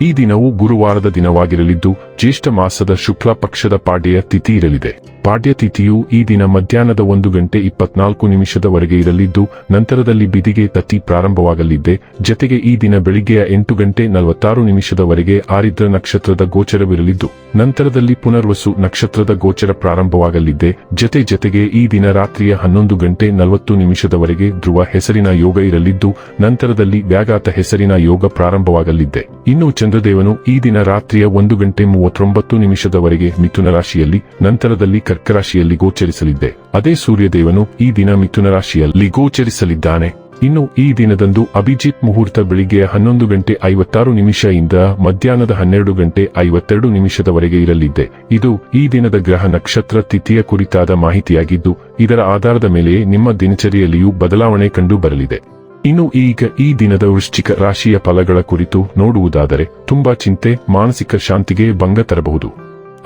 ಈ ದಿನವು ಗುರುವಾರದ ದಿನವಾಗಿರಲಿದ್ದು, ಜ್ಯೇಷ್ಠ ಮಾಸದ ಶುಕ್ಲ ಪಕ್ಷದ ಪಾಡ್ಯ ತಿಥಿ ಇರಲಿದೆ. ಪಾಡ್ಯ ತಿಥಿಯು ಈ ದಿನ ಮಧ್ಯಾಹ್ನದ ಒಂದು ಗಂಟೆ ಇಪ್ಪತ್ನಾಲ್ಕು ನಿಮಿಷದವರೆಗೆ ಇರಲಿದ್ದು, ನಂತರದಲ್ಲಿ ಬಿದಿಗೆ ತತ್ತಿ ಪ್ರಾರಂಭವಾಗಲಿದ್ದೆ. ಜತೆಗೆ ಈ ದಿನ ಬೆಳಿಗ್ಗೆಯ ಎಂಟು ಗಂಟೆ ನಲವತ್ತಾರು ನಿಮಿಷದವರೆಗೆ ಆರಿದ್ರ ನಕ್ಷತ್ರದ ಗೋಚರವಿರಲಿದ್ದು, ನಂತರದಲ್ಲಿ ಪುನರ್ವಸು ನಕ್ಷತ್ರದ ಗೋಚರ ಪ್ರಾರಂಭವಾಗಲಿದ್ದೆ. ಜತೆ ಜತೆಗೆ ಈ ದಿನ ರಾತ್ರಿಯ ಹನ್ನೊಂದು ಗಂಟೆ ನಲವತ್ತು ನಿಮಿಷದವರೆಗೆ ಧ್ರುವ ಹೆಸರಿನ ಯೋಗ ಇರಲಿದ್ದು, ನಂತರದಲ್ಲಿ ವ್ಯಾಘಾತ ಹೆಸರಿನ ಯೋಗ ಪ್ರಾರಂಭವಾಗಲಿದ್ದೆ. ಇನ್ನು ಚಂದ್ರದೇವನು ಈ ದಿನ ರಾತ್ರಿಯ ಒಂದು ಗಂಟೆ ಮೂವತ್ತೊಂಬತ್ತು ನಿಮಿಷದವರೆಗೆ ಮಿಥುನ ರಾಶಿಯಲ್ಲಿ, ನಂತರದಲ್ಲಿ ಕರ್ಕರಾಶಿಯಲ್ಲಿ ಗೋಚರಿಸಲಿದ್ದೆ. ಅದೇ ಸೂರ್ಯದೇವನು ಈ ದಿನ ಮಿಥುನ ರಾಶಿಯಲ್ಲಿ ಗೋಚರಿಸಲಿದ್ದಾನೆ. ಇನ್ನು ಈ ದಿನದಂದು ಅಭಿಜಿತ್ ಮುಹೂರ್ತ ಬೆಳಿಗ್ಗೆ ಹನ್ನೊಂದು ಗಂಟೆ ಐವತ್ತಾರು ನಿಮಿಷ ಇಂದ ಮಧ್ಯಾಹ್ನದ ಹನ್ನೆರಡು ಗಂಟೆ ಐವತ್ತೆರಡು ನಿಮಿಷದವರೆಗೆ ಇರಲಿದ್ದೆ. ಇದು ಈ ದಿನದ ಗ್ರಹ ನಕ್ಷತ್ರ ತಿಥಿಯ ಕುರಿತಾದ ಮಾಹಿತಿಯಾಗಿದ್ದು, ಇದರ ಆಧಾರದ ಮೇಲೆ ನಿಮ್ಮ ದಿನಚರಿಯಲ್ಲಿಯೂ ಬದಲಾವಣೆ ಕಂಡು ಬರಲಿದೆ. ಇನ್ನು ಈಗ ಈ ದಿನದ ವೃಶ್ಚಿಕ ರಾಶಿಯ ಫಲಗಳ ಕುರಿತು ನೋಡುವುದಾದರೆ ತುಂಬಾ ಚಿಂತೆ, ಮಾನಸಿಕ ಶಾಂತಿಗೆ ಭಂಗ ತರಬಹುದು.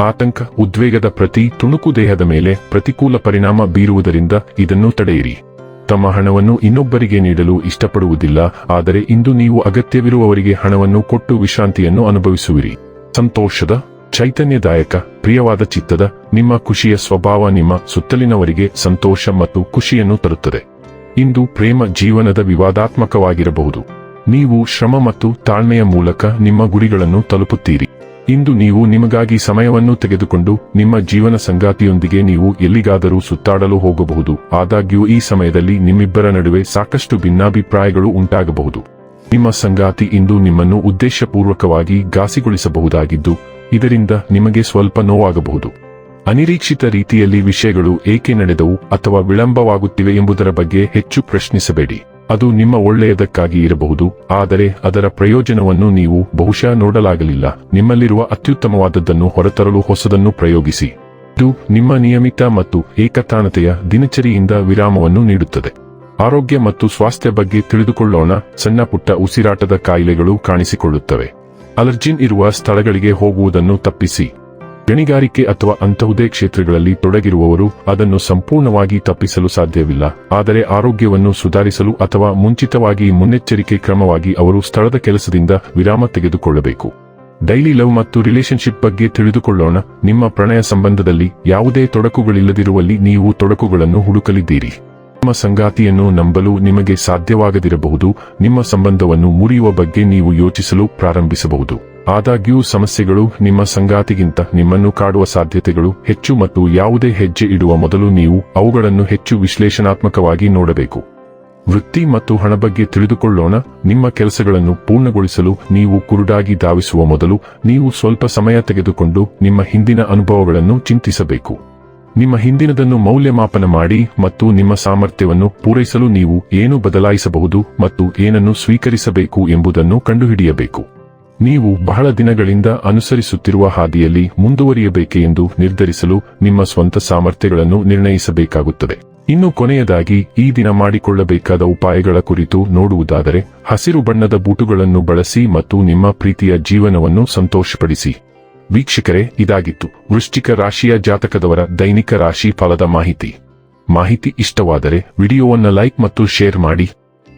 ಆತಂಕ, ಉದ್ವೇಗದ ಪ್ರತಿ ತುಣುಕು ದೇಹದ ಮೇಲೆ ಪ್ರತಿಕೂಲ ಪರಿಣಾಮ ಬೀರುವುದರಿಂದ ಇದನ್ನು ತಡೆಯಿರಿ. ತಮ್ಮ ಹಣವನ್ನು ಇನ್ನೊಬ್ಬರಿಗೆ ನೀಡಲು ಇಷ್ಟಪಡುವುದಿಲ್ಲ, ಆದರೆ ಇಂದು ನೀವು ಅಗತ್ಯವಿರುವವರಿಗೆ ಹಣವನ್ನು ಕೊಟ್ಟು ವಿಶ್ರಾಂತಿಯನ್ನು ಅನುಭವಿಸುವಿರಿ. ಸಂತೋಷದ, ಚೈತನ್ಯದಾಯಕ, ಪ್ರಿಯವಾದ ಚಿತ್ತದ, ನಿಮ್ಮ ಖುಷಿಯ ಸ್ವಭಾವ ನಿಮ್ಮ ಸುತ್ತಲಿನವರಿಗೆ ಸಂತೋಷ ಮತ್ತು ಖುಷಿಯನ್ನು ತರುತ್ತದೆ. ಇಂದು ಪ್ರೇಮ ಜೀವನದ ವಿವಾದಾತ್ಮಕವಾಗಿರಬಹುದು. ನೀವು ಶ್ರಮ ಮತ್ತು ತಾಳ್ಮೆಯ ಮೂಲಕ ನಿಮ್ಮ ಗುರಿಗಳನ್ನು ತಲುಪುತ್ತೀರಿ. ಇಂದು ನೀವು ನಿಮಗಾಗಿ ಸಮಯವನ್ನು ತೆಗೆದುಕೊಂಡು ನಿಮ್ಮ ಜೀವನ ಸಂಗಾತಿಯೊಂದಿಗೆ ನೀವು ಎಲ್ಲಿಗಾದರೂ ಸುತ್ತಾಡಲು ಹೋಗಬಹುದು. ಆದಾಗ್ಯೂ ಈ ಸಮಯದಲ್ಲಿ ನಿಮ್ಮಿಬ್ಬರ ನಡುವೆ ಸಾಕಷ್ಟು ಭಿನ್ನಾಭಿಪ್ರಾಯಗಳು ಉಂಟಾಗಬಹುದು. ನಿಮ್ಮ ಸಂಗಾತಿ ಇಂದು ನಿಮ್ಮನ್ನು ಉದ್ದೇಶಪೂರ್ವಕವಾಗಿ ಘಾಸಿಗೊಳಿಸಬಹುದಾಗಿದ್ದು, ಇದರಿಂದ ನಿಮಗೆ ಸ್ವಲ್ಪ ನೋವಾಗಬಹುದು. ಅನಿರೀಕ್ಷಿತ ರೀತಿಯಲ್ಲಿ ವಿಷಯಗಳು ಏಕೆ ನಡೆದವು ಅಥವಾ ವಿಳಂಬವಾಗುತ್ತಿವೆ ಎಂಬುದರ ಬಗ್ಗೆ ಹೆಚ್ಚು ಪ್ರಶ್ನಿಸಬೇಡಿ. ಅದು ನಿಮ್ಮ ಒಳ್ಳೆಯದಕ್ಕಾಗಿ ಇರಬಹುದು, ಆದರೆ ಅದರ ಪ್ರಯೋಜನವನ್ನು ನೀವು ಬಹುಶಃ ನೋಡಲಾಗಲಿಲ್ಲ. ನಿಮ್ಮಲ್ಲಿರುವ ಅತ್ಯುತ್ತಮವಾದದ್ದನ್ನು ಹೊರತರಲು ಹೊಸದನ್ನು ಪ್ರಯೋಗಿಸಿ. ಇದು ನಿಮ್ಮ ನಿಯಮಿತ ಮತ್ತು ಏಕತಾನತೆಯ ದಿನಚರಿಯಿಂದ ವಿರಾಮವನ್ನು ನೀಡುತ್ತದೆ. ಆರೋಗ್ಯ ಮತ್ತು ಸ್ವಾಸ್ಥ್ಯ ಬಗ್ಗೆ ತಿಳಿದುಕೊಳ್ಳೋಣ. ಸಣ್ಣ ಪುಟ್ಟ ಉಸಿರಾಟದ ಕಾಯಿಲೆಗಳು ಕಾಣಿಸಿಕೊಳ್ಳುತ್ತವೆ. ಅಲರ್ಜಿನ್ ಇರುವ ಸ್ಥಳಗಳಿಗೆ ಹೋಗುವುದನ್ನು ತಪ್ಪಿಸಿ. ಗಣಿಗಾರಿಕೆ ಅಥವಾ ಅಂತಹುದೇ ಕ್ಷೇತ್ರಗಳಲ್ಲಿ ತೊಡಗಿರುವವರು ಅದನ್ನು ಸಂಪೂರ್ಣವಾಗಿ ತಪ್ಪಿಸಲು ಸಾಧ್ಯವಿಲ್ಲ. ಆದರೆ ಆರೋಗ್ಯವನ್ನು ಸುಧಾರಿಸಲು ಅಥವಾ ಮುಂಚಿತವಾಗಿ ಮುನ್ನೆಚ್ಚರಿಕೆ ಕ್ರಮವಾಗಿ ಅವರು ಸ್ಥಳದ ಕೆಲಸದಿಂದ ವಿರಾಮ ತೆಗೆದುಕೊಳ್ಳಬೇಕು. ಡೈಲಿ ಲವ್ ಮತ್ತು ರಿಲೇಶನ್ಶಿಪ್ ಬಗ್ಗೆ ತಿಳಿದುಕೊಳ್ಳೋಣ. ನಿಮ್ಮ ಪ್ರಣಯ ಸಂಬಂಧದಲ್ಲಿ ಯಾವುದೇ ತೊಡಕುಗಳಿಲ್ಲದಿರುವಲ್ಲಿ ನೀವು ತೊಡಕುಗಳನ್ನು ಹುಡುಕಲಿದ್ದೀರಿ. ನಿಮ್ಮ ಸಂಗಾತಿಯನ್ನು ನಂಬಲು ನಿಮಗೆ ಸಾಧ್ಯವಾಗದಿರಬಹುದು. ನಿಮ್ಮ ಸಂಬಂಧವನ್ನು ಮುರಿಯುವ ಬಗ್ಗೆ ನೀವು ಯೋಚಿಸಲು ಪ್ರಾರಂಭಿಸಬಹುದು. ಆದಾಗ್ಯೂ ಸಮಸ್ಯೆಗಳು ನಿಮ್ಮ ಸಂಗಾತಿಗಿಂತ ನಿಮ್ಮನ್ನು ಕಾಡುವ ಸಾಧ್ಯತೆಗಳು ಹೆಚ್ಚು ಮತ್ತು ಯಾವುದೇ ಹೆಜ್ಜೆ ಇಡುವ ಮೊದಲು ನೀವು ಅವುಗಳನ್ನು ಹೆಚ್ಚು ವಿಶ್ಲೇಷಣಾತ್ಮಕವಾಗಿ ನೋಡಬೇಕು. ವೃತ್ತಿ ಮತ್ತು ಹಣ ಬಗ್ಗೆ ತಿಳಿದುಕೊಳ್ಳೋಣ, ನಿಮ್ಮ ಕೆಲಸಗಳನ್ನು ಪೂರ್ಣಗೊಳಿಸಲು ನೀವು ಕುರುಡಾಗಿ ಧಾವಿಸುವ ಮೊದಲು ನೀವು ಸ್ವಲ್ಪ ಸಮಯ ತೆಗೆದುಕೊಂಡು ನಿಮ್ಮ ಹಿಂದಿನ ಅನುಭವಗಳನ್ನು ಚಿಂತಿಸಬೇಕು. ನಿಮ್ಮ ಹಿಂದಿನದನ್ನು ಮೌಲ್ಯಮಾಪನ ಮಾಡಿ ಮತ್ತು ನಿಮ್ಮ ಸಾಮರ್ಥ್ಯವನ್ನು ಪೂರೈಸಲು ನೀವು ಏನು ಬದಲಾಯಿಸಬಹುದು ಮತ್ತು ಏನನ್ನು ಸ್ವೀಕರಿಸಬೇಕು ಎಂಬುದನ್ನು ಕಂಡುಹಿಡಿಯಬೇಕು. ನೀವು ಬಹಳ ದಿನಗಳಿಂದ ಅನುಸರಿಸುತ್ತಿರುವ ಹಾದಿಯಲ್ಲಿ ಮುಂದುವರಿಯಬೇಕೆ ಎಂದು ನಿರ್ಧರಿಸಲು ನಿಮ್ಮ ಸ್ವಂತ ಸಾಮರ್ಥ್ಯಗಳನ್ನು ನಿರ್ಣಯಿಸಬೇಕಾಗುತ್ತದೆ. ಇನ್ನು ಕೊನೆಯದಾಗಿ, ಈ ದಿನ ಮಾಡಿಕೊಳ್ಳಬೇಕಾದ ಉಪಾಯಗಳ ಕುರಿತು ನೋಡುವುದಾದರೆ, ಹಸಿರು ಬಣ್ಣದ ಬೂಟುಗಳನ್ನು ಬಳಸಿ ಮತ್ತು ನಿಮ್ಮ ಪ್ರೀತಿಯ ಜೀವನವನ್ನು ಸಂತೋಷಪಡಿಸಿ. ವೀಕ್ಷಕರೇ, ಇದಾಗಿತ್ತು. ವೃಶ್ಚಿಕ ರಾಶಿಯ ಜಾತಕದವರ ದೈನಿಕ ರಾಶಿ ಫಲದ ಮಾಹಿತಿ. ಮಾಹಿತಿ ಇಷ್ಟವಾದರೆ, ವಿಡಿಯೋವನ್ನು ಲೈಕ್ ಮತ್ತು ಶೇರ್ ಮಾಡಿ.